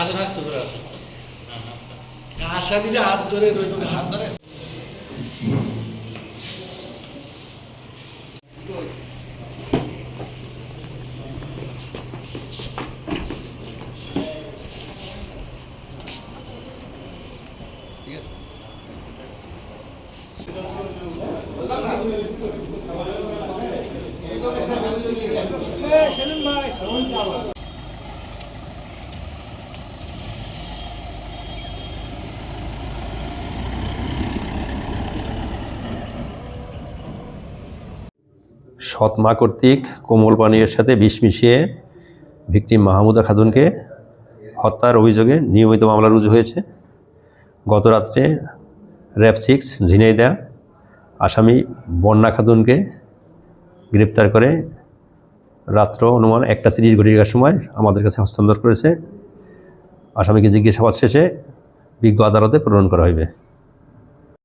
আসেন হাত ধরে আসেন আসামিরা হাত ধরে রইল হাত ধরে। সৎ মা কর্তৃক কোমল পানীয়ের সাথে বিষ মিশিয়ে ভিকটিম মাহমুদা খাতুনকে হত্যার অভিযোগে নিয়মিত মামলা রুজু হয়েছে। গত রাত্রে র্যাব সিক্স ঝিনাইদা আসামি বন্যা খাতুনকে গ্রেপ্তার করে রাত্র অনুমান একটা তিরিশ ঘটিকার সময় আমাদের কাছে হস্তান্তর করেছে। আসামিকে জিজ্ঞাসাবাদ শেষে বিজ্ঞ আদালতে প্রেরণ করা হইবে।